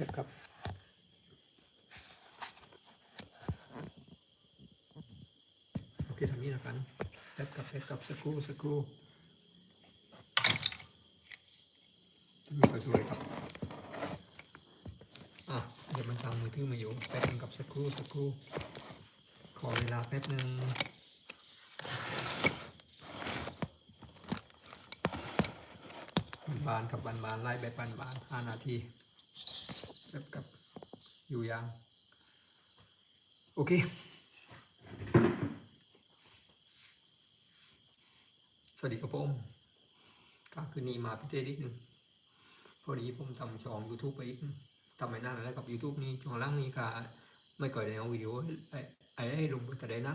นะครับโอเคทำนี้แล้วกันแป๊บกับแป๊บกับสักครู่สักครู่จะมีสวยครับอะเดี๋ยวมันตามมือถือมาอยู่แป๊บนึงกับสักครู่สักครู่ขอเวลาแป๊บนึงบานกับบานบานไล่แบบานบานห้านาที แบบกับอยู่ยาง โอเค สวัสดีครับผมก็คืนนี้มาพิเศษนิดนึงพอดีผมทำช่อง YouTube ไปอีกทำไม่นานแล้วกับ YouTube นี่ช่วงล่างนี้ก็ไม่ก่อยได้เอาวิดีโอไอ้ไอ้ให้ลงไปแต่ได้นะ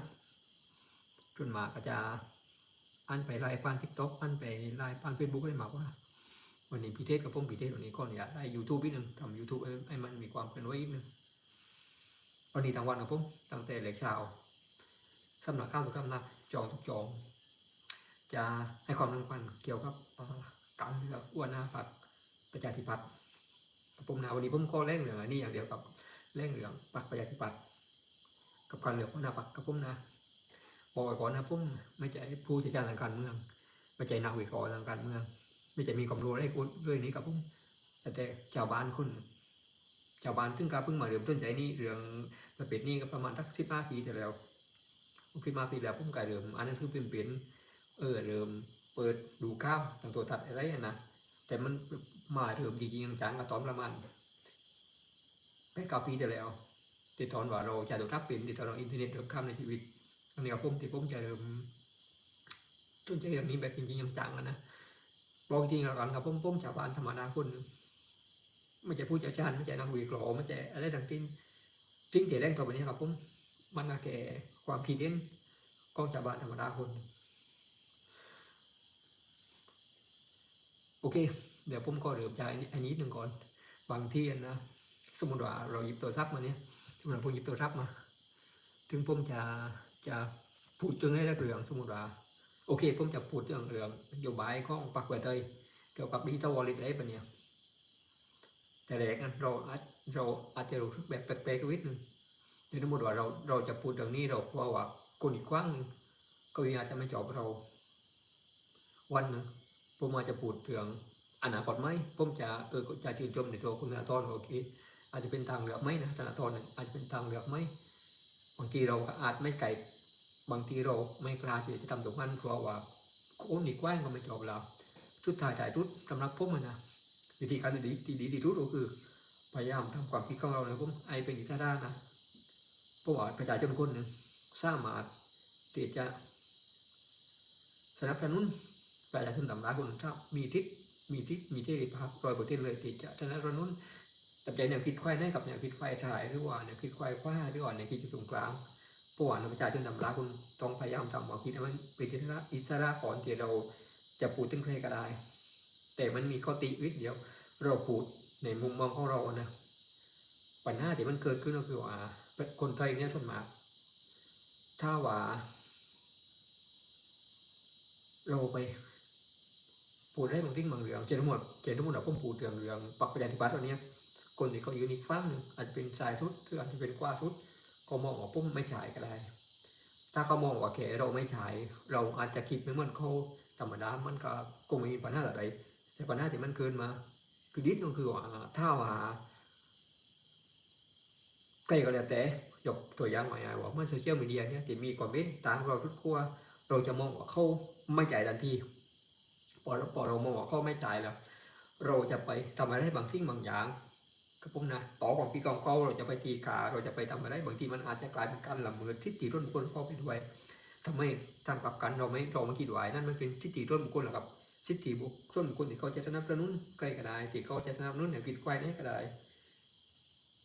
จนมาก็จะอันไปไล่ผ่านทิกต็อกอันไปไล่ผ่านเฟซบุ๊กได้มากว่า วันนี้พีเทศกับผมพีเทศวันนี้ก็อยากได้ยูทูบนิดนึงทำยูทูบให้มันมีความเคลื่อนไหวนิดนึงวันนี้ทั้งวันกับผมตั้งแต่เล็กเช้าสำนักข้าวทุกคำนักจองทุกจอง จะให้ความสำคัญเกี่ยวกับการเลือกอ้วนหน้าพรรคประชาธิปัตย์กับผมนะวันนี้ผมก็เร่งเหลืองนนี้อย่างเดียวกับเร่งเหลืองพรรคประชาธิปัตย์กับการเลือกหัวหน้าพรรคกับผมนะบอกไว้ก่อนนะผมไม่ใช่ผู้เชี่ยวชาญทางการเมืองไม่ใช่นักวิเคราะห์ทางการเมือง ไม่จะมีความรู้อะไรเรื่องนี้กับผมแต่แต่ชาวบ้านคนชาวบ้านซึ่งก็เพิ่งมาเริ่มต้นใจนี่เรื่องระเภทนี้ก็ประมาณสักสิบห้าปีแต่แล้วสิบห้าปีแล้วผมก็เริ่มอันนั้นคือเป็นเป็นเออเริ่มเปิดดูข้าวทางตัวตัดอะไรนะแต่มันมาเริ่มจริงๆจังๆก็ตอนประมาณแปดเก้าปีแต่แล้วที่ตอนว่าเราจะดูทับเป็นที่ตอนเราอินเทอร์เน็ตเริ่มข้ามในชีวิตอันนี้ก็ผมที่ผมจะเริ่มต้นใจเรื่องนี้แบบจริงๆจังๆอะนะ บอกจริงๆกันกับผมผมชาวบ้านธรรมดาคนไม่ใช่ผู้เชี่ยวชาญไม่ใช่นักวิเคราะห์ไม่ใช่อะไรต่างทิ้งทิ้งแต่แรงต่อไปนี้ครับผมมันก็แก่ความคิดเห็นของชาวบ้านธรรมดาคน โอเค เดี๋ยวผมก็เริ่มจากอันนี้หนึ่งก่อนบางที่นะสมมติว่าเราหยิบตัวทรัพย์มาเนี่ยสมมติว่าผมหยิบตัวทรัพย์มา ถึงผมจะจะพูดถึงให้ได้เรื่องสมมติว่า โอเคผมจะพูดเรื่องเรื่องนโยบายของพรรคเพื่อไทยเกี่ยวกับดิจิทัลวอลเล็ตอะไรปะเนี่ยแต่แรกนะเราอาจเราอาจจะรู้สึกแบบแปลกๆนิดนึงแต่สมมติว่าเราเราจะพูดเรื่องนี้เรากลัวว่าคนอีกกว้างนึงก็อาจจะไม่จบเรา วันหนึงผมอาจจะพูดเรื่องอนาคตไหมผมจะเออจะชื่นชมในตัวคุณธนาธรโอเคอาจจะเป็นทางเลือกไหมนะธนาธรเนี่ยอาจจะเป็นทางเลือกไหมบางทีเราก็อาจไม่ไกล บางทีเราไม่กล้าที่จะทำตรงนั้นเพราะว่าคนอีกแว่งก็ไม่จบเราชุดถ่ายถ่ายทุดสำหรับผมอะนะวิธีการที่ดีที่ดีที่สุดก็คือ พยายามทำความคิดของเรานะผมไอเป็นอิสระนะเพราะว่าประชาชนคนหนึ่งสามารถที่จะสนับสนุนประชาชนต่างๆคนถ้ามีทิศมีทิศมีเทรีภาพรอยเปร์เซ็นต์เลยที่จะสนับสนุนแต่ใจแนวคิดควายได้กับแนวคิดควายถ่ายหรือว่าแนวคิดควายคว้าหรือว่าแนวคิดจุดตรงกลาง เพราะว่าประชาชนธรรมดาคุณต้องพยายามทำความคิดให้มันเป็นอิสระอิสระก่อนที่เราจะพูดถึงใครก็ได้ แต่มันมีข้อติวิดเดียว เราพูดในมุมมองของเรานะปัญหาที่มันเกิดขึ้นก็คือว่าคนไทยเนี่ยทนมาถ้าว่าเราไปพูดให้บางทิ้งบางเรื่องเจนทั้งหมดเจนทั้งหมดเราผมพูดเรื่องเรื่องปักประชาธิปัตย์วันนี้คนที่เขาอยู่อีกฝั่งหนึ่งอาจจะเป็นสายสุดหรืออาจจะเป็นกว่าสุด เขามองว่าปุ๊บไม่ฉายก็ได้ ถ้าเขามองว่าแค่เราไม่ฉาย เราอาจจะคิดไม่เหมือนเขาธรรมดามันก็คงไม่มีปัญหาอะไร แต่ปัญหาที่มันเกินมา คือดิษก็คือว่าถ้าว่าใครก็แล้วแต่ยกตัวอย่างง่ายๆว่าเมื่อโซเชียลมีเดียเนี่ยที่มีคอมเมนต์ต่างเราทุกขั้วเราจะมองว่าเขาไม่จ่ายทันทีพอเราพอเรามองว่าเขาไม่จ่ายแล้ว เราจะไปทำอะไรบางสิ่งบางอย่าง กับผมนะต่อของพี่กองเขาเราจะไปตีขาเราจะไปทำอะไรบางทีมันอาจจะกลายเป็นการละเมิดทิฏฐิร่วมบุคคลเขาไปด้วยทำไมทางกลับกันเราไม่เราไม่คิดไว้นั่นมันเป็นทิฏฐิร่วมบุคคลหรอครับทิฏฐิบุคคลบุคคลที่เขาจะสนับสนุนใครก็ได้ที่เขาจะสนับสนุนอย่างผิดควายนี่ก็ได้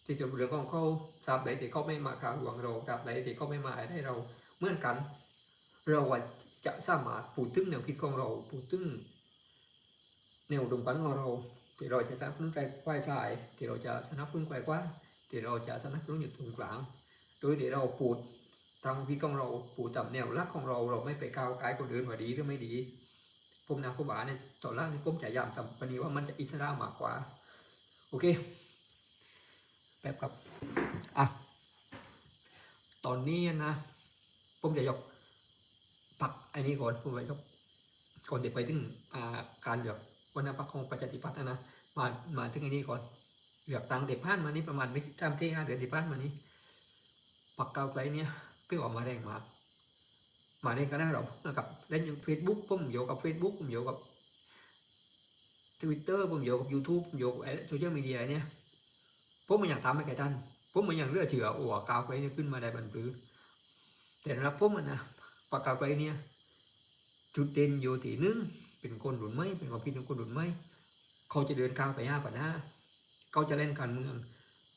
ที่จะเรื่องของเขาทราบใดที่เขาไม่มาข่าวหลวงเราทราบใดที่เขาไม่มาให้เราเหมื่อนกัน เราจะสามารถพูดถึงแนวคิดของเราพูดถึงแนวดมกันของเรา ที่เราจะสนับสนุนควายชายที่เราจะสนับสนุนควายกว้างที่เราจะสนับสนุนอยู่ตรงกลางโดยที่เราพูดทางพิของเราพูดตามแนวรักของเราเราไม่ไปก้าวไกลคนอื่นว่าดีหรือไม่ดีผมนะผมบอกเนี่ยตอนแรกนี่ผมจะย้ำทำปณีว่ามันจะอิสระมากกว่า โอเคแป๊บครับอะตอนนี้นะผมจะยกปักอ้นี้ก่อนผมจะยกก่อนเดี๋ยวไปถึงการเลือก วันนพักของประชาธิปัตย์นะนะมามาถึงอ้นี้ก่อนเลือกตั้งเด็กผ่านมานี่ประมาณไม่ตามที่ห้าเดือนที่ผ่านมานี้ปักเก้าไกลเนี่ยคือออกมาแรงมากมาเล่นกันได้หรอนะครับเล่นเฟซบุ๊กผมอยู่กับเฟซบุ๊กผมอยู่กับทวิตเตอร์ผมอยู่กับยูทูบผมอยู่กับโซเชียลมีเดียเนี่ยผมมันอยากทำให้ใครท่านผมมันอยากเลือกเชื่อโอ้กาวไปเนี่ยขึ้นมาได้บรรพือแต่สำหรับผมมันนะปากกาไปเนี่ยจุดเด่นอยู่ที่หนึ่ง เป็นคนหลุนไม่เป็นความคิดของคนหลุนไม่เขาจะเดินก้าวไปห้าปันห้าเขาจะเล่นการเมือง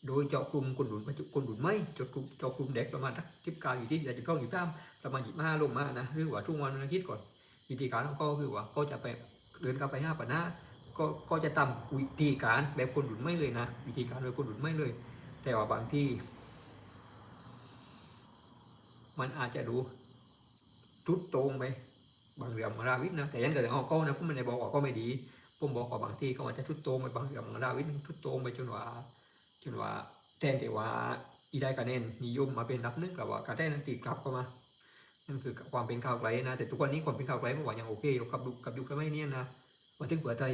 โดยเจาะกลุ่มคนหลุนปัจจุคนหลุนไม่เจาะกลุ่มเจาะกลุ่มเด็กประมาณทักทิพกาวอยู่ที่จะจะเข้าอยู่ตามประมาณยี่ห้าลงมานะหรือว่าทุกวันวันอาทิตย์ก่อนวิธีการของเขาคือว่าเขาจะไปเดินเข้าไปห้าปันหน้าก็ก็จะทำวิธีการแบบคนหลุดไม่เลยนะ วิธีการแบบคนหลุดไม่เลย แต่ว่าบางที่ มันอาจจะดูทุดตรงไป บางเรื่องมาราวิทนะแต่ยันเกิดเอาเขานะผมไม่ได้บอกว่าเขาไม่ดีผมบอกว่าบางที่เขาอาจจะทุดโตรงไปบางเรื่องมาราวิททุดโตรงไปจนว่าจนว่าแทนที่ว่าอีได้คะแนนนิยมมาเป็นนับนึ่งกับว่าการได้นั้นตีกลับเข้ามานั่นคือความเป็นข่าวไกลนะ แต่ทุกวันนี้ความเป็นข่าวไกลเมื่อวานยังโอเคอยู่กับยุกับยุคสมัยนี้นะมาถึงเผื่อไทย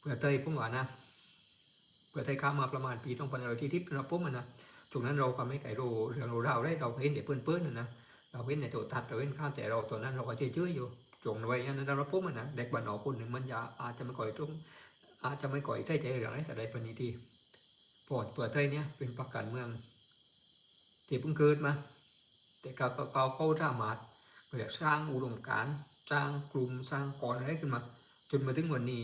เผื่อไทยผมว่านะเผื่อไทยข้ามาประมาณปีต้องพันเรที่ทิพย์นะผมนะตรงนั้นเราก็ไม่ไก่โรเรื่องเราเราได้เราเห็นแต่เพื่อนๆนะนะ เราเห็นในโทรทัศน์เราเห็นข้าวแต่เราตอนนั้นเราก็เฉยๆอยู่จงไว้นั้นเราผมนะเด็กบ้านนอกคนหนึ่งมันจะอาจจะไม่ก่อยตรงอาจจะไม่ก่อยใจใจเรื่องอะไรแต่ใดปณิทีพอเผื่อไทยเนี่ยเป็นประกันเมืองที่เพิ่งเกิดมา แต่เขาเขาเขาสามารถเรียกสร้างอุดมการสร้างกลุ่มสร้างกรอะไรขึ้นมา จนมาถึงวันนี้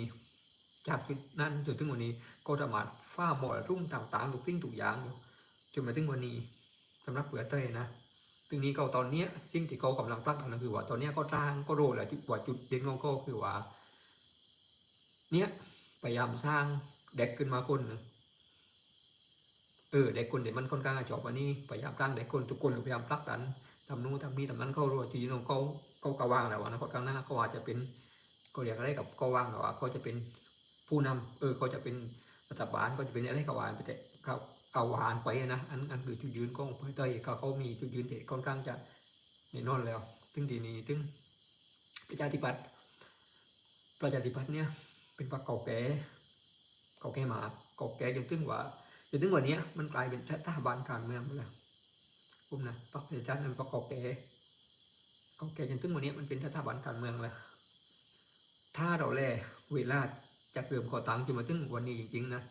จากจุดนั้นจนถึงวันนี้ก็สามารถฟ้าหมอรุ่งต่างๆทุกสิ่งทุกอย่างอยู่จนมาถึงวันนี้สำหรับเปื่อเตยนะ ถึงนี้เขาตอนเนี้ยสิ่งที่เขากำลังตั้งนั่นคือว่าตอนเนี้ยเขาสร้างก็โรแหละที่ว่าจุดเด่นของเขาคือว่า เนี้ยพยายามสร้างเด็กขึ้นมาคนนึงเออเด็กคนเด็กมันค่อนข้างจะจบวันนี้พยายามตั้งเด็กคนทุกคนพยายามผลักดันทำนู้นทำนี้ทำนั้นเขารู้ทีน้องเขาเขากะว่างแล้วนะเขาข้างหน้าเขาอาจจะเป็นเขาเรียกอะไรกับเขาว่างแล้วว่าเขาจะเป็นผู้นำเออเขาจะเป็นรัฐบาลเขาจะเป็นอะไรกวานไปแต่เขา กวานไปนะอันอันคือจุดยืนของเพื่อเตยเขาเขามีจุดยืนเด็ค่อนข้างจะแน่นอนแล้วถึงทีนี้ถึงประชาธิปัตย์ประชาธิปัตย์เนี่ยเป็นพรรคเก่าแก่เก่าแก่มาเก่าแก่จนถึงว่าจนถึงวันนี้มันกลายเป็นรัฐบาลการเมืองไปแล้วผมนะพรรคประชาธิปัตย์มันประกอบแก่เกอบแก่จนถึงวันนี้มันเป็นรัฐบาลการเมืองแล้วถ้าเราแลเวลาจากเดิมก่อตั้งจนมาถึงวันนี้จริงๆนะ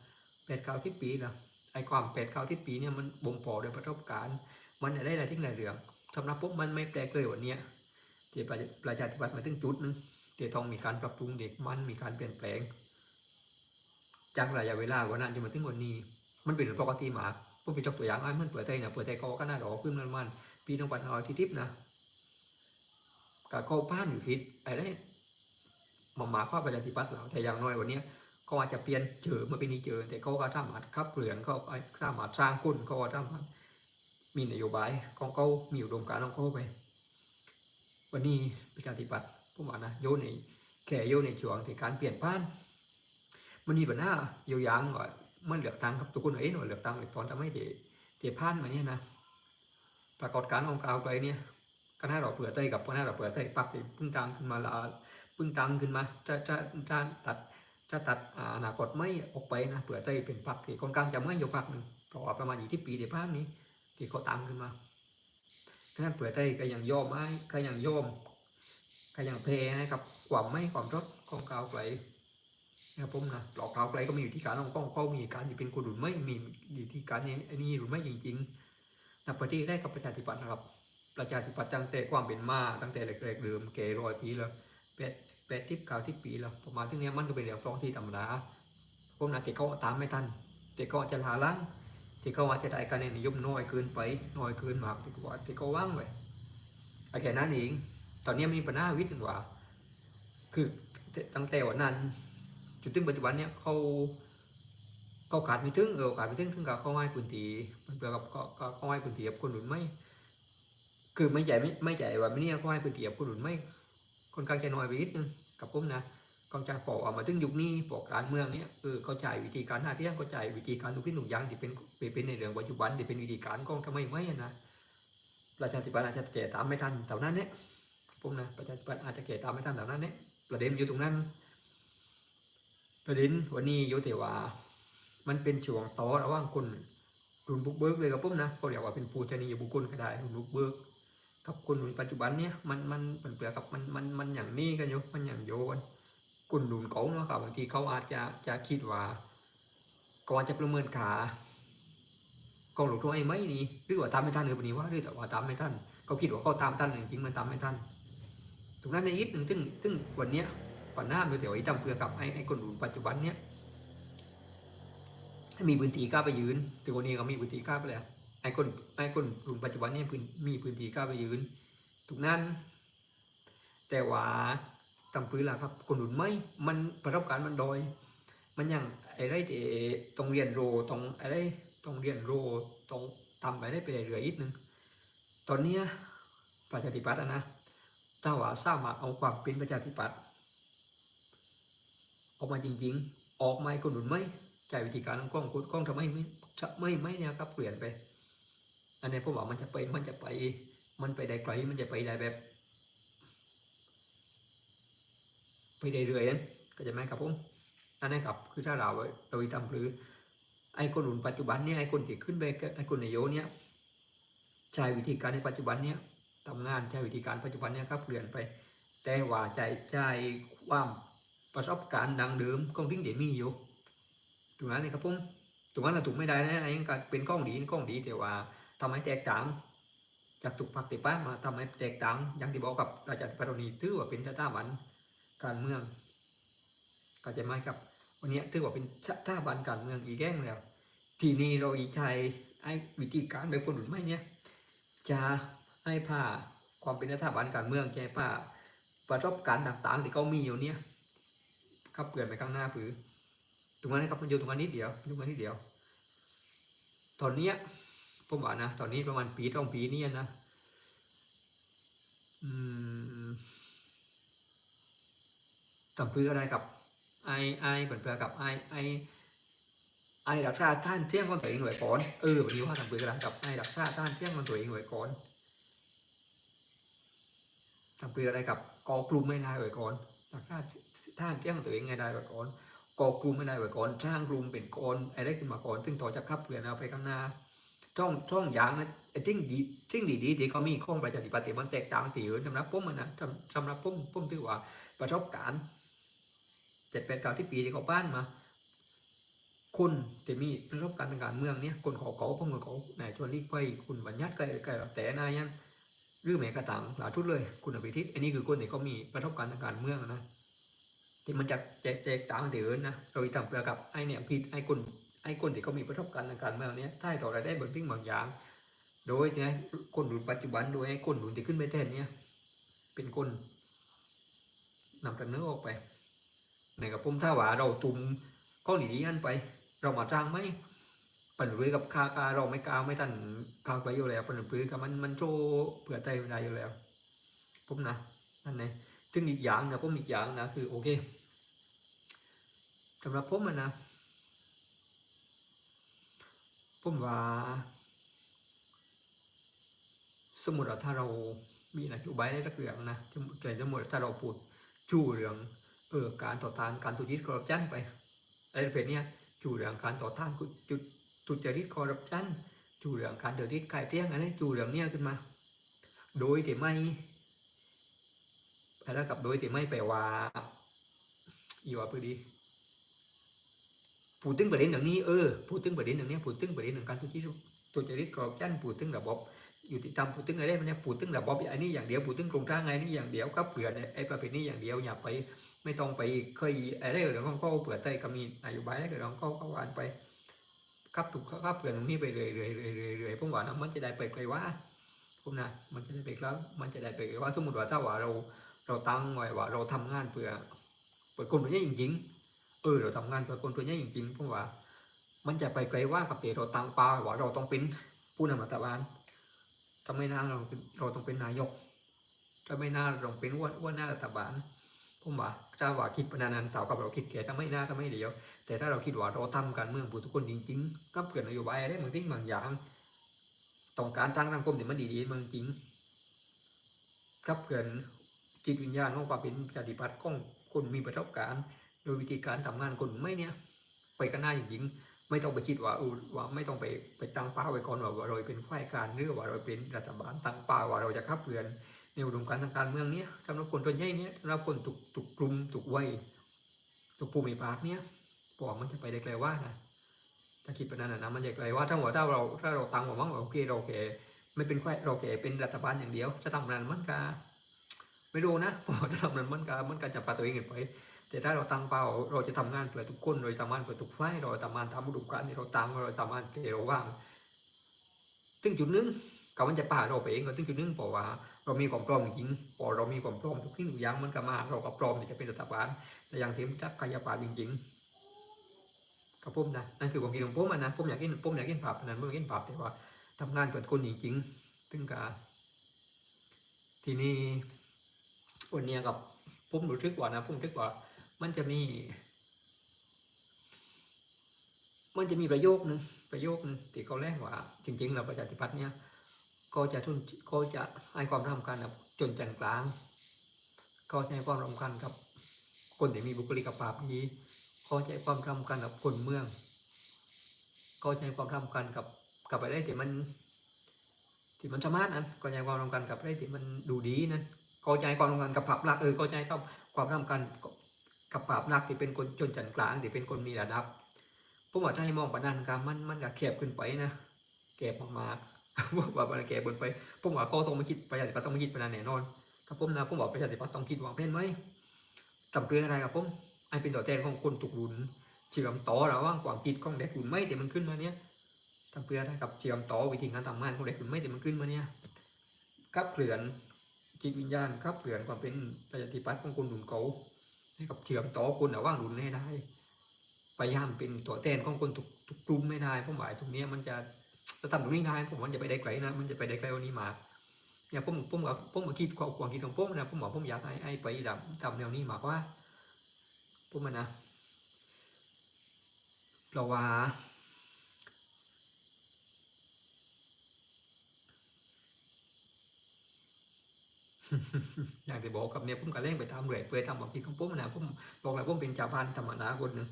แปดเก้าที่ปีแล้ว ไอ้ความแปดเก้าที่ปีเนี่ยมันบ่งบอกโดยประสบการณ์ มันได้อะไรที่หลายเรื่องสำหรับผมมันไม่แปลกเลยวันเนี้ยที่ประชาธิปัตย์มาถึงจุดหนึงที่ต้องมีการปรับปรุงเด็กมันมีการเปลี่ยนแปลง จากระยะเวลาวันนั้นจนมาถึงวันนี้ มันเป็นเรื่อปกติมากผมไปยกตัวอย่างอันมันเปิดใจนะเปิดใจก็ก็น่าดอกขึ้นมันมันปีน้องปันเอาที่ทิพย์นะกะก็ป้านอยู่ทิศอ้ได้มาหมาข้าประชาธิปัตย์เราแต่อย่างน้อยวันนี้ ยเขาอาจจะเปลี่ยนเจอมาเป็นนี้เจอแต่เขาก็สามารถขับเปลี่ยนเขาสามารถสร้างคนเขาก็สามารถมีนโยบายของเขามีอุดมการณ์ของเขาไป วันนี้ประชาธิปัตย์ผมว่านะโยนในแค่โยนในช่วงที่การเปลี่ยนผ่าน มันมีปัญหาอยู่อย่างว่ามันเหลือกตังครับทุกคนเอ้ยหน่วยเหลือกตั้งตอนทำให้เดเดผ่านมาเนี่ยนะปรากฏการณ์ของกาวไกลเนี่ยคณะเราเผื่อใจกับคณะเราเผื่อใจปักที่เพิ่งตังขึ้นมาละพิ่งตังขึ้นมาจะจะจะตัด จะตัดอนาคตไม่ออกไปนะเผื่อใจเป็นปักที่คนกลางจะไม่อยู่ปักหนึ่งเพราะว่าประมาณอยู่ที่ปีเดียวผ่านนี้ที่เขาตั้งขึ้นมาคณะเผื่อใจก็ยังยอมไม่ก็ยังยอมก็ยังเพให้กับความไม่ความรดของกาวไกลนะผมนะหลอกเราอะไรก็มีอยู่ที่การของเขามีการที่เป็นคนหรือไม่มีอยู่ที่การนี้อันนี้หรือไม่จริงๆนับปฏิได้กับประชาธิปัตย์นะครับประชาธิปัตย์ตั้งแต่ความเป็นมาตั้งแต่แรกๆเดิมเกรอยปีแล้ว แปดทิพเก้าทิพปีแล้วประมาณที่เนี้ยมันก็เป็นเรื่องฟองที่ธรรมดาผมนะแต่เขาตามไม่ทันแต่เขาอาจจะลาล้างที่เขาอาจจะได้คะแนนนิยมน้อยเกินไปน้อยเกินมากที่ว่าที่เขาว่างไว้ไอ้แค่นั้นเองตอนนี้มีปัญหาวิทย์ว่า คือตั้งแต่วันนั้นจนถึงปัจจุบันเนี่ยเขาเขาขาดไม่ถึงเออขาดไม่ถึงถึงกับเขาให้พื้นที่มันเปลือกับเขาเขาเขาให้พื้นที่กับคนหนุนไม่ คือไม่ใหญ่ไม่ไม่ใหญ่ว่าไม่เนี่ยเขาให้พื้นที่กับคนหนุนไม่ คนกลางใจน้อยไปนิดนึงกับผมนะก็จะปอกเอามาถึงยุคนี้ปอกการเมืองเนี้ยเออเขาใจวิธีการหน้าที่เขาใจวิธีการทุกที่ทุกย่างที่เป็นเป็นในเรื่องปัจจุบันที่เป็นวิธีการของทำไมไม่นะประชาธิปไตยอาจจะแก่ตามไม่ทันแต่นั้นเนี่ยผมนะประชาธิปไตยอาจจะแก่ตามไม่ทันแต่นั้นเนี่ยประเด็นอยู่ตรงนั้น ประเด็นวันนี้โยเทว่ามันเป็นช่วงต่อระหว่างคนรุ่นบุกเบิกเลยกับผมนะเขาเรียกว่าเป็นปูชนียบุคคลก็ได้รุ่นบุกเบิก กับคนรุ่นปัจจุบันเนี่ยมันมันมันเปลือกกับมันมันมันอย่างนี้กันอยู่มันอย่างโยกันคนรุ่นเก่าเนาะครับบางทีเขาอาจจะจะคิดว่าก่อนจะประเมินขาก็หลงตัวไอ้ไหมนี่หรือว่าตามไม่ทันหรือปนี้ว่าหรือแต่ว่าตามไม่ทันเขาคิดว่าเขาตามทันจริงมันตามไม่ทันตรงนั้นในอีกหนึ่งซึ่งซึ่งวันเนี้ยปัญหาโดยเฉพาะไอ้จำเปลือกกับไอ้ไอ้คนรุ่นปัจจุบันเนี้ยมีพื้นที่กล้าไปยืนแต่วันนี้เขามีพื้นที่กล้าไปแล้ว ไอ้คนไอ้คนรุ่นปัจจุบันเนี่ยมีพื้นที่กล้าไปยืนถูกนั้น แต่ว่าตำปืนล่ะครับคนรุ่นไม่มันประสบการณ์มันโดอย มันยังอ้ไรที่ต้องเรียนโรต้องอะไรต้องเรียนโรต้องทำไปได้ไปเรื่อยอีกนึงตอนเนี้ประชาธิปัตย์นะถ้าว่าสามารถเอาความเป็นประชาธิปัตย์ออกมาจริง ๆ ออกมาให้คนรุ่นไม่ใช้วิธีการของกล้องกล้องทำไมไม่ไม่ไม่เนี่ยครับเปลี่ยนไป อันนี้ผมว่ามันจะไปมันจะไป มันไปได้ไกลมันจะไปได้แบบ ไปได้เรื่อยนั้นก็จะไหมครับผมอันนี้ครับคือถ้าเราเราทำหรือ ไอ้คนรุ่นปัจจุบันเนี่ยไอ้คนที่ขึ้นไปไอ้คนในโยเนี่ยใช้วิธีการในปัจจุบันเนี่ยทำงานใช้วิธีการปัจจุบันเนี่ยครับเปลี่ยนไป แต่ว่าใจใจความประสบการณ์ดังเดิมก็ทิ้งเดี๋ยวมีอยู่ตรงนั้นนะครับผมตรงนั้นเราถูกไม่ได้นะไอ้ก็เป็นกล้องดีกล้องดีแต่ว่า ทำให้แตกต่าง จากตุกปักติป้ามาทำให้แตกต่าง อย่างที่บอกกับอาจารย์ปรณีถือว่าเป็นชะตาบันการเมืองก็จะไม่กับวันนี้ถือว่าเป็นชะตาบันการเมืองอีกแง่แล้ว ทีนี้เราอีกใช้ไอ้วิธีการแบบคนหรือไม่เนี่ยจะให้ผ้าความเป็นรัฐบาลการเมืองจะให้ผ้าประสบการณ์ต่างๆที่เขามีอยู่เนี่ยขับเปลี่ยนไปข้างหน้าผือตรงนั้นครับมันอยู่ตรงนั้นนิดเดียวอยู่ตรงนั้นนิดเดียวตอนนี้ ผมว่านะตอนนี้ประมาณปีต้องปีนี้นะอืมทำเพื่ออะไรกับไอไอเปิดเพื่อกับไอไอไอรักษาท่านเที่ยงคนตัวเองหน่วยก่อนเออวันนี้ว่าทำเพื่ออะไรกับไอรักษาท่านเที่ยงคนตัวเองหน่วยก่อนทำเพื่ออะไรกับกอกลุ่มไม่ได้หน่วยก่อนรักษาท่านเที่ยงตัวเองไงได้หน่วยก่อนกอกลุ่มไม่ได้ไว้ก่อนสร้างกลุ่มเป็นกอนไอะไรขึ้นมาก่อนซึ่งต่อจะขับเปลี่ยนเอาไปข้างหน้า ช่องช่องอย่างนะไอ้ทิ้งดีทิ้งดีดีๆที่เขามีข้องประชาธิปไตยมันแตกต่างตีอื่นสำหรับผมมันนะสำสำหรับผมผมถือว่าประสบการณ์เจ็ดแปดเก้าที่ปีที่เขาบ้านมาคนที่มีประสบการณ์ทางการเมืองเนี่ยคนขาเขาพวกเขาไหนชวนรีกไปคุณบัญญัติใกล้ใกลแต่นายยันหรือแม้กระทั่งหลายทุดเลย คุณอภิทิศอันนี้คือคนที่เขามีประสบการณ์ทางการเมืองนะที่มันจะแจกแจกต่างเดือนนะเราทำเพื่อกับไอ้เนี่ยผิดไอ้คน ไอ้คนที่เขามีประสบการณ์ทางการเมืองเนี้ยถ้ายต่อรายได้บางสิ่งบางอย่าง โดยเนี่ยคนรุ่นปัจจุบันโดยไอ้คนรุ่นที่ขึ้นไปแทนเนี่ยเป็นคนนำเสนอออกไปในกับผมถ้าหว่าเราตุ่มข้อหนีกันไป เรามาจ้างไหมปันรื้อกับคาคาเราไม่กล้าไม่ทันคาไปอยู่แล้วปันรื้อกับมันมันโชเผื่อใจไม่ได้อยู่แล้วผมนะนั่นไงซึ่งอีกอย่างนะผมอีกอย่างนะคือโอเคสำหรับผมนะ ผมว่า สมมติว่าถ้าเรามีนโยบายในสักเรื่องนะแต่สมมติถ้าเราพูดชูเรื่องเออการต่อต้านการทุจริตคอร์รัปชันไปอะไรประเภทเนี้ยชูเรื่องการต่อต้านจุดทุจริตคอร์รัปชันชูเรื่องการเดือดร้อนขายเตี้ยงอะไรชูเรื่องเนี้ยขึ้นมา โดยที่ไม่แล้วกับโดยที่ไม่ไปว่าอีว่าพอดี พูดถึงประเด็นอย่างนี้เออพูดถึงประเด็นอย่างนี้พูดถึงประเด็นของการทุจริตทุจริตคอร์รัปชันพูดถึงระบบอยู่ที่ตามพูดถึงอะไรมันเนี่ยพูดถึงระบบอันนี้อย่างเดียวพูดถึงโครงสร้างไงนี่อย่างเดียวก็เปลือนไอ้ประเภทนี้อย่างเดียวอย่าไป ไม่ต้องไปเคยอะไรเรื่องของเขาเปลือใจก็มีนโยบายอะไรของเขาเขาอ่านไปครับถูกครับเปลือนตรงนี้ไปเรื่อยเรื่อยเรื่อยเรื่อยผมว่านะมันจะได้ไปไกลว่าผมนะมันจะได้ไปแล้วมันจะได้ไปไกลว่าสมมติว่าถ้าว่าเราเราตั้งไว้ว่าเราทำงานเพื่อเปิดคนตัวนี้จริงๆ เออเราทำงานเพื่อคนตัวนี้จริงๆผมว่า มันจะไปไกลว่ากับเตเราตั้งเป้าว่าเราต้องเป็นผู้นำรัฐบาลทำไมน่าเราเราต้องเป็นนายกทำไมน่าเราต้องเป็นว่าว่าหน้ารัฐบาลผมว่าถ้าว่าคิดปนานๆเต่ากับเราคิดแก่ถ้าไม่น่าก็ไม่เดียว แต่ถ้าเราคิดว่าเราทำการเมืองผู้ทุกคนจริงๆ ก็เกิดนโยบายอะไรบางสิ่งบางอย่างต้องการทางสังคมที่มันดีๆมันจริงก็เกิดจิตวิญญาณของความเป็นปฏิบัติของคนมีประสบการณ์ โดยวิธีการทำงานคนไม่เนี่ย ไปกันหน้าจริงๆไม่ต้องไปคิดว่าออว่าไม่ต้องไปไปตั้งเป้าไว้ก่อนว่าเราเป็นฝ่ายการหรือว่าเราเป็นรัฐบาลตั้งเป้าว่าเราจะขับเคลื่อนในอุดมการทางการเมืองเนี้ยสำหรับคนตัวใหญ่เนี้ยสำหรับคนตุกตุกกลุ่มตุกวัยตุกภูมิภาคเนี้ยบอกมันจะไปได้ไกลว่านะถ้าคิดไปนั้นนะนะมันจะไกลว่าถ้าว่าถ้าเราถ้าเราตั้งว่ามั่งว่าโอเคเราแค่ไม่เป็นฝ่ายเราแค่เป็นรัฐบาลอย่างเดียวจะทำนั้นมันก็ไม่รู้นะพราะว่าจะทำนั้นมันก็มันก็จะปาตัวเองเกินไป แต่ถ้าเราตั้งเป้าเราจะทำงานเพื่อทุกคนเราทำงานเพื่อทุกฝ่ายเราทำงานตามอุดมการที่เราตั้งเราทำงานที่เราว่างถึงจุดหนึงก็มันจะป่าเราไปเองก็ถึงจุดหนึงเพราะว่า เรามีความพร้อมจริงพอเรามีความพร้อมทุกสิ่ทุกอย่างมันก็มา เราก็พร้อมที่จะเป็นรัฐบาลแต่อย่างที่จักกายภาจริงๆกับผมนะนั่นคือความคิดของผมอะนะผมอยากเห็นผมอยากเห็นภาพนั้นผมอยากเห็นภาพแต่ว่าทำงานเพื่อคนจริงๆถึงกับทีนี้วันนี้กับผมรู้สึกว่านะผมรู้สึกว่า มันจะมี มันจะมีประโยคนึงประโยคนึงที่เขาแรกว่า จริงๆเราประชาธิปัตย์เนี่ยก็จะทุนก็จะให้ความสำคัญกับจนจันกลาง ก็จะให้ความสำคัญกับ คนที่มีบุคลิกภาพดีก็จะให้ความสำคัญกับคนเมือง ก็จะให้ความสำคัญกับกับอะไรที่มันที่มันสามารถนั้นก็จะให้ความสำคัญกับอะไรที่มันดูดีนั้นก็จะให้ความสำคัญกับภาพลักเออก็จะให้ความสำคัญ กับภาพลักที่เป็นคนจนจันกลางที่เป็นคนมีระดับผมว่าถ้าให้มองปานนั้นครับมันมันก็แคบขึ้นไปนะแคบมากๆว่าว่ามันแก่บนไปผมว่าก็ต้องมาคิดประชาธิปัตย์ต้องมาคิดประนานแน่นอนครับผมนะผมบอกประชาธิปัตย์ต้องคิดวางแผนไว้จำเป็นอะไรครับผมไอเป็นตัวแทนของคนทุกรุนเชื่อมต่อระหว่างความคิดของเด็กรุ่นไม่แต่มันขึ้นมาเนี้ยจำเป็นอะไรกับเชื่อมต่อวิธีการทำงานของเด็กรุ่นไม่แต่มันขึ้นมาเนี้ยกับเปลี่ยนจิตวิญญาณกับเปลี่ยนความเป็นประชาธิปัตย์ของคนรุ่นเก่า กับเชื่อมต่อคนระหว่างรุ่นให้ได้พยายามเป็นตัวแทนของคนทุกทุกกลุ่มไม่ได้ผมว่าไอ้ตรงนี้มันจะจะทำตรงนี้ได้ผมวันจะไปได้ไกลนะมันจะไปได้ไกลวันนี้มากเนี่ยผมผมกับผมมาคิดความความคิดของผมนะผมบอกผมอยากให้ไอ้ไปดำทำแนวนี้มากกว่าผมมันนะเพราะว่า อย่างที่บอกกับเนี่ยผมก็เล่นไปตามเรื่อยเปื่อยทำความคิดของผมนะผมบอกแล้วผมเป็นชาวบ้านธรรมดาคนหนึ่ง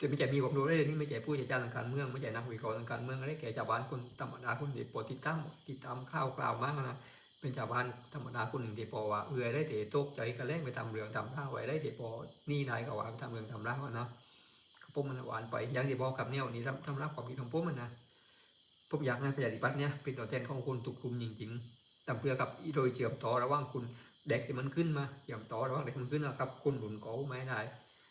จะไม่ใช่มีความรู้เลยนี่ไม่ใช่ผู้เชี่ยวชาญทางการเมืองไม่ใช่นักวิเคราะห์ทางการเมืองอะไรแก่ชาวบ้านคนธรรมดาคนเดียวปติดตามติดตามข่าวกล่าวมากนะเป็นชาวบ้านธรรมดาคนหนึ่งที่พอว่าเอื้อได้แต่ตกใจก็เล่นไปทำเรื่องทำท่าไว้ได้แต่พอนี่นายก็ว่าทำเรื่องทำร่าวนะก็พวกมันหวานไปอย่างที่บอกกับเนี่ยวันนี้ทำรับความคิดของพวกมันนะผมอยากให้ประชาธิปัตย์เนี่ยเป็นตัวแทนของคนทุกกลุ่มจริงๆ ต่เพื่อกับโดยเชื่อมต่อระว่างคุณเด็กที่มันขึ้นมาเชื่อมต่อระว่างเด็กมันขึ้นกับคนหลุนเก่าไม่ได้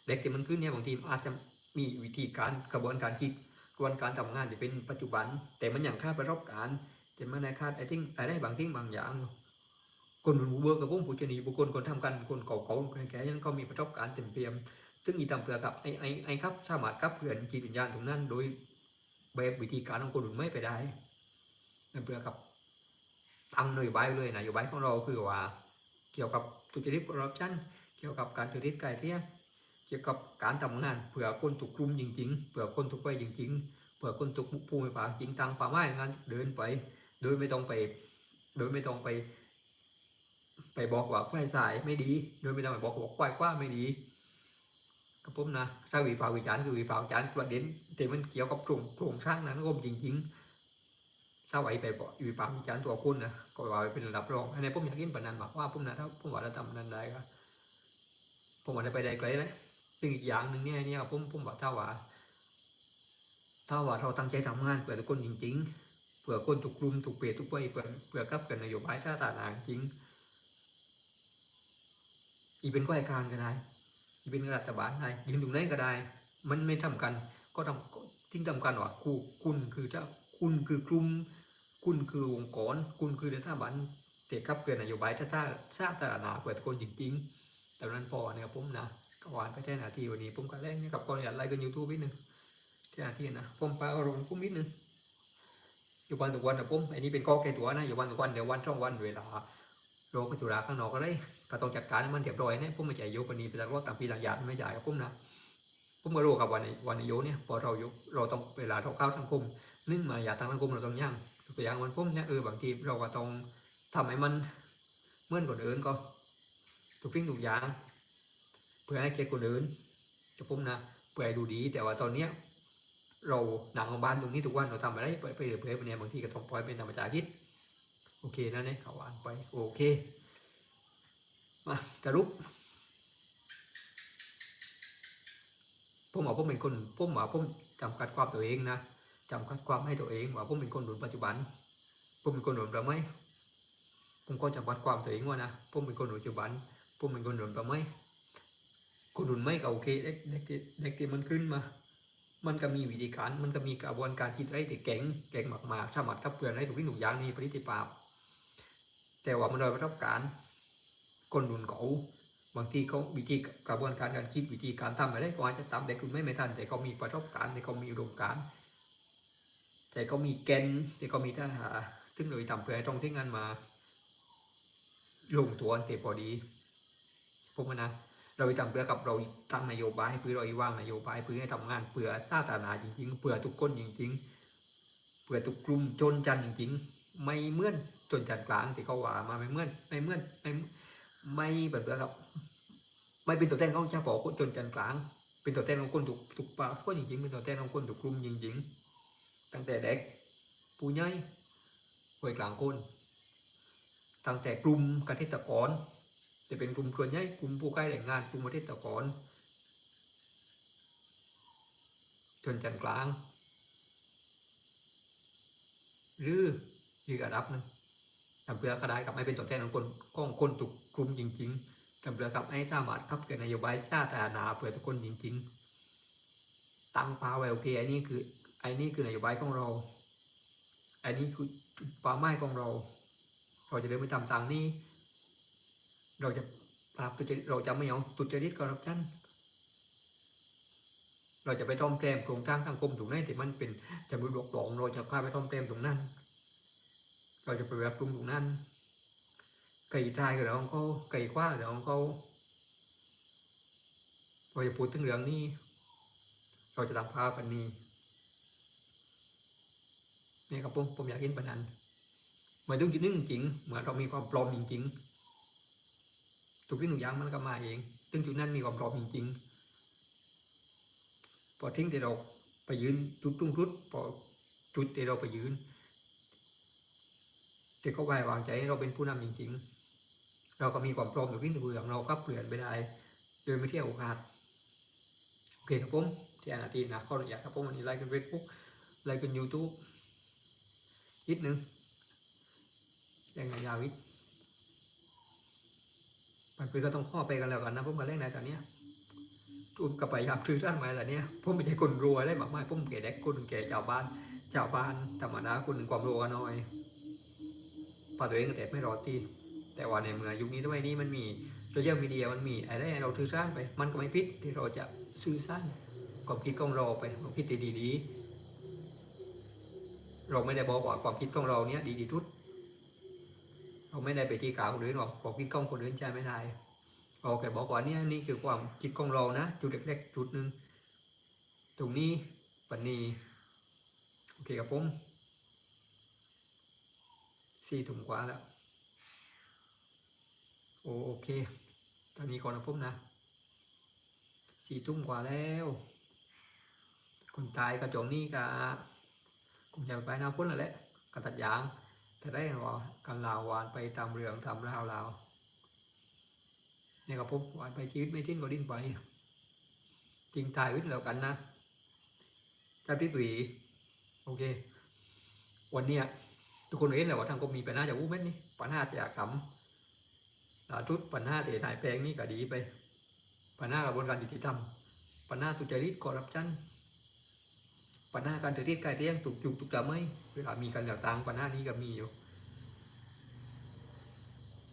เด็กที่มันขึ้นเนี่ยบางทีอาจจะมีวิธีการกระบวนการคิดกระบวนการทำงานจะเป็นปัจจุบัน แต่มันอย่างคาดประสบการณ์แต่มันในคาดไอ้ทิ้งอะไรบางทิ้งบางอย่างคนรู้เวิร์กับพวกผู้ชนีบุคคลคนทำกันคนเก่าเขาแก่ยังเขามีประสบการณ์เต็มเปี่ยมซึ่งอีตามเปลือกับไอ้ไอ้ไอ้ครับสามารถกับเพื่อนจิตวิญญาณตรงนั้นโดยแบบวิธีการของคนอื่นไม่ไปได้นั่นเปลือกับ ตั้งนโยบายเลยนโยบายของเราคือว่าเกี่ยวกับทุจริตคอร์รัปชันเกี่ยวกับการทุจริตไก่เที่ยเกี่ยวกับการทำงานเผื่อคนถูกกลุ่มจริง ๆเผื่อคนถูกไปจริง ๆเผื่อคนถูกภูมิภาจริงตังป่าไม้งานเดินไปโดยไม่ต้องไป โดยไม่ต้องไป ไปบอกว่าควายสายไม่ดี โดยไม่ต้องไปบอกว่าควายกว้าไม่ดีกับผมนะถ้าวิพากษ์วิจารณ์คือวิพากษ์วิจารณ์ประเด็นแต่มันเกี่ยวกับโครงโครงสร้างนั้นก็จริง ๆ ถ้าไหวไปบอกวิพากจารตัวคุณนะก็ว่าเป็นระดับรองอันนี้ผมอยากเห็นปนันมากว่าผมนะถ้าผมว่าเราทำนั้นได้ก็ผมว่าจะไปได้ไกลเลยซึ่งอีกอย่างหนึ่งเนี่ยเนี่ยผมผมบอกถ้าว่าถ้าว่าเราตั้งใจทำงานเพื่อคนจริง ๆเพื่อคนทุกกลุ่มทุกเปรทุกวัยเพื่อเพื่อกับกันนโยบายชาติต่างจริง อีเป็นก้อยการก็ได้อีเป็นรัฐบาลได้ยืนตรงไหนก็ได้ มันไม่ทำกัน ก็ทำก็ทิ้งทำกันว่าคูคุณคือเจ้าคุณคือกลุ่ม คุณคือองค์กรคุณคือรัฐบาลเตะกับเกินนโยบายชาติชาติต่างๆเพื่อทุกคนจริงๆแต่นั้นพอเนี่ยผมนะก็หวานไปแค่นาทีวันนี้ผมก็แรกเนี่ยกับคนอยากไลค์กันยูทูบนิดนึงแค่นาทีนะผมไปอารมณ์ผมนิดนึงอยู่วันทุกวันนะผมอันนี้เป็นข้อแก้ตัวนะอยู่วันทุกวันเดี๋ยววันช่องวันเวลาโลกจุฬาข้างนอกก็เลยก็ต้องจัดการให้มันเรียบร้อยเนี่ยผมไม่ใจโยกคนนี้ไปตลอดต่างปีต่างยาไม่ใหญ่กับผมนะผมก็รู้กับวันวันโยเนี่ยพอเรายกเราต้องเวลาเราเข้าสังคมนึ่งมาอยากทางสังคมเราต้องย่าง ตัวอย่างวันผมเนี่ยเออบางทีเราก็ต้องทำให้มันเมื่อนคนอื่นก็ทุกสิ่งทุกอย่าง เพื่อให้เกียรติคนอื่นจะผมนะเพื่อให้ดูดี แต่ว่าตอนเนี้ยเราหนังของบ้านตรงนี้ทุกวันเราทำอะไรไปไปเรื่อยๆไปเนี่ยบางทีก็ต้องปล่อยเป็นธรรมชาติคิดโอเคนะเนี่ยเขาวานไปโอเคมาสรุปผมบอกผมเป็นคนผมว่าผมจำกัดความตัวเองนะ จำกัดความให้ตัวเองว่าผมเป็นคนรุ่นปัจจุบัน ผมเป็นคนรุ่นประไม่ผมก็จำกัดความตัวเองว่านะผมเป็นคนรุ่นปัจจุบัน ผมเป็นคนรุ่นประไม่คนรุ่นไม่ก็โอเคเด็กเด็กเด็กมันขึ้นมา มันก็มีวิธีการ มันก็มีกระบวนการคิดอะไรที่เก่งเก่งมากๆสามารถขับเคลื่อนให้ถูกที่ถูกอย่างมีประสิทธิภาพ แต่ว่ามันโดยประสบการณ์คนรุ่นเก่าบางทีเขาวิธีกระบวนการการคิดวิธีการทำอะไรก็อาจจะตามเด็กรุ่นไม่ไม่ทันแต่เขามีประสบการณ์แต่เขามีอุดมการณ์ แต่เขามีแกนแต่เขามีท่าหา ซึ่งโดยทำเพื่อให้ตรงที่งานมา ลงตัวเสร็จพอดีผมว่านะเราไปทำเพื่อกับเราตั้งนโยบายเพื่อเราว่างนโยบายเพื่อให้ทำงานเพื่อสาธารณะจริง ๆ เพื่อทุกคนจริง ๆ เพื่อทุกกลุ่มจนจันจริง ๆ ไม่เมื่อนจนจันกลางที่เขาว่ามาไม่เมื่อนไม่เมื่อนไม่ไม่แบบเพื่อกับไม่เป็นตัวแทนของเฉพาะคนจนจันกลาง เป็นตัวแทนของคนทุกทุกปากคนจริงๆเป็นตัวแทนของคนทุกกลุ่มจริง ๆ ตั้งแต่เด็กผู้ใหญ่วัยกลางคนตั้งแต่กลุ่มเกษตรกรจะเป็นกลุ่มส่วนใหญ่กลุ่มผู้ใกล้แรงงานกลุ่มเทศตะกอนชนชั้นกลาง หรืออีกระดับหนึ่งทำเพื่อก็ได้กับไม่เป็นตัวแทนของคนของคนทุกกลุ่มจริงๆทำเพื่อกับให้สามารถขับเคลื่อนโยบายสาธารณะเพื่อทุกคนจริง ๆ ตั้งเป้าไว้โอเคอันนี้คือ ไอ้นี่คือนโยบายของเราอันนี้คือเป้าหมายของเรา เราจะเดินไปตามทางนี้ เราจะปราบทุจริตเราจะไม่เอาทุจริตคอร์รัปชันเราจะไปท่อมแต้มโครงสร้างสังคมตรงนั้นที่มันเป็นจะบุญหลอกหลงเราจะพาไปท่อมแต้มตรงนั้น เราจะไปแบบปรุงตรงนั้นไก่ทายกับเราของเขาไก่คว้ากับเราของเขาเราจะพูดถึงเรื่องนี้ เราจะทำภาพอันนี้ นี่ยครับผมผมอยากเห็นปัญหาเหมือนต้องคิดนึกจริงเหมือนเรามีความปลอมจริงๆทุกสิ่งทุกอย่างมันก็มาเองซึ่งจุดนั้นมีความพร้อมจริงๆพอทิ้งที่เราไปยืนจุดตรงจุดพอจุดที่เราไปยืนที่เขาไว้วางใจให้เราเป็นผู้นำจริงๆ เราก็มีความพร้อมทุกสิ่งทุกอย่างเราก็เปลี่ยนไปได้โดยไม่เที่ยวโอกาสโอเคครับผมที่อานาทีนะขออนุญาตครับผมวันนี้ไลค์กันเฟซบุ๊กไลค์กันยูทูบ นิดนึงยังไงยาวิทมันคือก็ต้องข้อไปกันแล้วกันนะผมมาเล่นในตอนเนี้ยทุนกับไปยามคือท่านมาแล้วเนี่ยผมไม่ใช่คนรวยได้มากมายผมแก่เด็กคนแก่ชาวบ้านชาวบ้านธรรมดาคนความรวยน้อยพอตัวเองก็แต่ไม่รอดที่แต่ว่าในเมืองยุคนี้ด้วยนี้มันมีโซเชียลมีเดียมันมีอะไรเราสื่อสารไป มันก็ไม่ผิดที่เราจะสื่อสารความคิดของเราไปความคิดที่ดีๆ เราไม่ได้บอกว่าความคิดของเราเนี้ยดีที่สุด เราไม่ได้ไปที่กล่าวคนอื่นหรอกความคิดของคนอื่นใช่ไม่ได้เราแค่บอกว่าเนี่ยนี่คือความคิดของเรานะจุดเล็กๆจุดหนึ่งตรงนี้ปันนี้โอเคครับผมสี่ถุงกว่าแล้วโอโอเค ตอนนี้ก่อนนะผมนะสี่ทุ่มกว่าแล้ว คนตายกระจงนี่กะ คงจะไปหน้าพ้นแล้วแหละกระตัดยางแต่ได้หรอกันลาววานไปตามเรื่องตามราวลาวนี่ก็พบวานไปชีวิตไม่ทิ้งก็ดิ้นไปจริงตายวิทย์แล้วกันนะถ้าพี่ปีโอเค วันเนี้ยทุกคนเห็นแล้วว่าทางก็มีปัญหาจากวู้เม็ดนี่ปัญหาจากกรรมล่าสุปัญหาที่ถ่ายแปลงนี่ก็ดีไปปัญหากระบวนการยุติธรรมปัญหาทุจริตคอร์รัปชัน ปัญหาการถือที่กายเตียงถูกจุกถูกละไม่เวลามีการเลือตั้งปัญหานี้ก็มีอยู่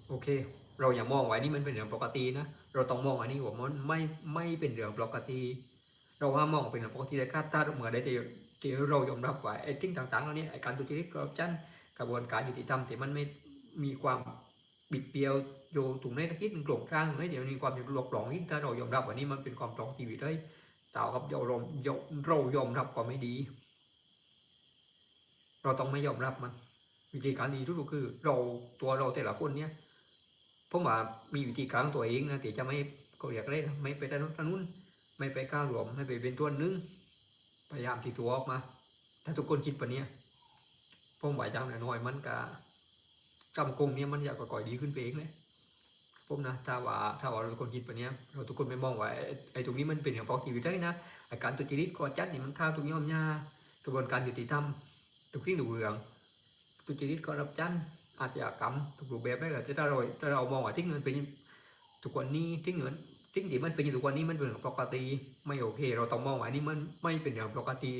โอเค เราอย่ามองไว้นี่มันเป็นเรื่องปกตินะ เราต้องมองอันนี้ว่ามันไม่ไม่เป็นเรื่องปกติ เราห้ามมองเป็นเรื่องปกติแต่ถ้าถ้าเมื่อใดที่ที่เรายอมรับว่าไอ้สิ่งต่างๆเหล่านี้ไอ้การทุจริตคอร์รัปชันกระบวนการยุติธรรมที่มันไม่มีความบิดเบี้ยวโยตรงไหนตะกี้มันโกงกลางตรงไหนเดี๋ยวนี้ความหลอกหลอนนี่ถ้าเรายอมรับว่านี่มันเป็นความปลองชีวิตได้ต่ากับเราเราเรายอมรับความไม่ดี เราต้องไม่ยอมรับมัน วิธีการดีที่สุดคือ เราตัวเราแต่ละคนเนี่ยผมว่ามีวิธีการตัวเองนะที่จะไม่ก็อยากเล่นไม่ไปด้านโน้นด้านนู้นไม่ไปก้าวหลวมไม่ไปเป็นตัวนึงพยายามตีตัวออกมาถ้าทุกคนคิดปะเนี้ยผมว่าจังหน่อยมันก็กำกงเนี่ยมันอยากก่อยดีขึ้นไปเองเลย ผมนะถ้าว่าถ้าว่าเราทุกคนคิดปะเนี้เราทุกคนไม่มองว่าไอ้ตรงนี้มันเป็นอย่างปกติได้นะไอ้การตุจริตกอจัดนี่มันข้าวตรงนี้มันยากระบวนการยุติธรรมทุกที่หนูเรืองตุจริตก็รับจันอาชญากรรมทุกรูปแบบได้แหละแต่ถ้าเราถ้าเรามองว่าทิ้งเงินเป็นทุกวันนี้ทิ้งเงินทิ้งที่มันเป็นอยู่ทุกวันนี้มันเป็นเรื่องปกติไม่โอเค เราต้องมองว่านนี้มันไม่เป็นเรื่องปกติ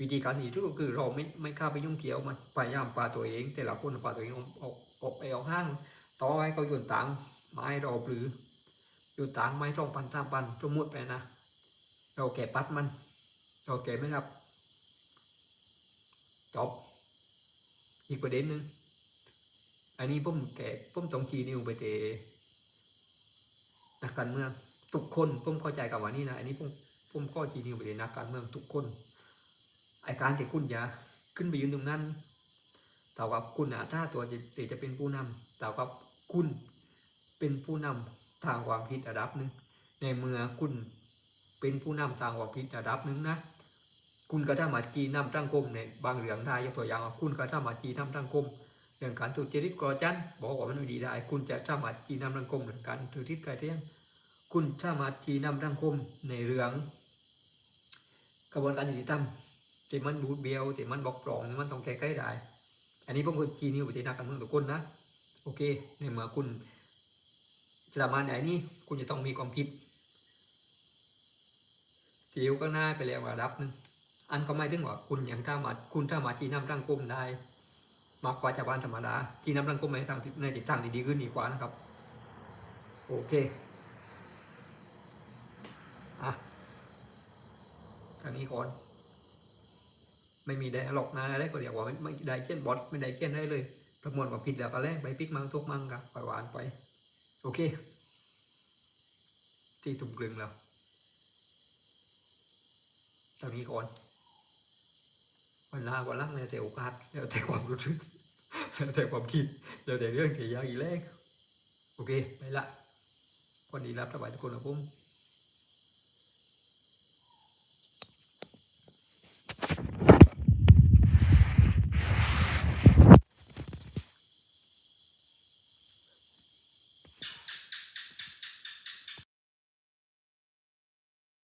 วิธีการดีที่สุดคือเราไม่ไม่ข้าไปยุ่งเกี่ยวมันพยายามปาตัวเอง แต่ละคนปาตัวเองออกออกออกไปออกห้างต่อให้เขาโยนตังค์ ไม้เราหรือโยนตังไม้สองพันสามพันสมมติไปนะ เราแก่ปัดมัน เราแก่ไม่รับ จบ อีกประเด็นหนึ่งอันนี้ผมแกะผมต้องชีนิวไปเตะนักการเมืองทุกคนผมเข้าใจกับว่านี่นะอันนี้ผมผมก็ชี้นิ้วไปเตะนักการเมืองทุกคนไอการที่คุณอย่าขึ้นไปยืนตรงนั้นแต่ว่าคุณอาถ้าตัวจะจะเป็นผู้นำแต่ว่าคุณ เป็นผู้นำทางความคิดระดับหนึ่ง ในเมื่อคุณเป็นผู้นำทางความคิดระดับหนึ่งนะ คุณก็ถ้ามาจีนำตั้งกรมในบางเรื่องได้ยกตัวอย่างว่าคุณก็ถ้ามาจีนำตั้งกรมเรื่องการทุจริตกอจันบอกว่ามันไม่ดีได้ คุณจะสามารถจีนำตั้งกรมเรื่องการทุจริตกายเที่ยงคุณสามารถจีนำตั้งกรมในเรื่อง กระบวนการยุติธรรมที่มันบูดเบี้ยวที่มันบกพร่องมันต้องแก้ไขได้ อันนี้ผมก็จีนิวไปที่นักการเมืองทุกคนนะ โอเค ในเมื่อคุณ สามารถไหนนี่คุณจะต้องมีความคิดที่ยู่ก็น้าไปแล้วระดับนึ่งอันก็ไม่ถึงว่าคุณอย่างถ้ามาคุณถ้ามาจีนำรังกลมได้ มากกว่าชาวบ้านธรรมดาจีนำรังกลมในทางที่ในทิศทางดีขึ้นดีกว่านะครับ โอเคอะทางนี้ก่อน ไม่มีได้หลอกนะอะไรก็เรียกว่าไม่ได้เช่นบอสไม่ได้เช่นได้เลย ประมวลกับผิดแล้วก็แรกไปพิกมังทุกมังกับปล่อยวานไป โอเคที่ตุ่มกลึงแล้วตอนนี้ก่อนวันลาวันลังแล้วแต่โอกาสแล้วแต่ความรู้สึกแล้วแต่ความคิดแล้วแต่เรื่องที่ยากอีแรกโอเคไปละวันนี้รับสบายทุกคนนะผม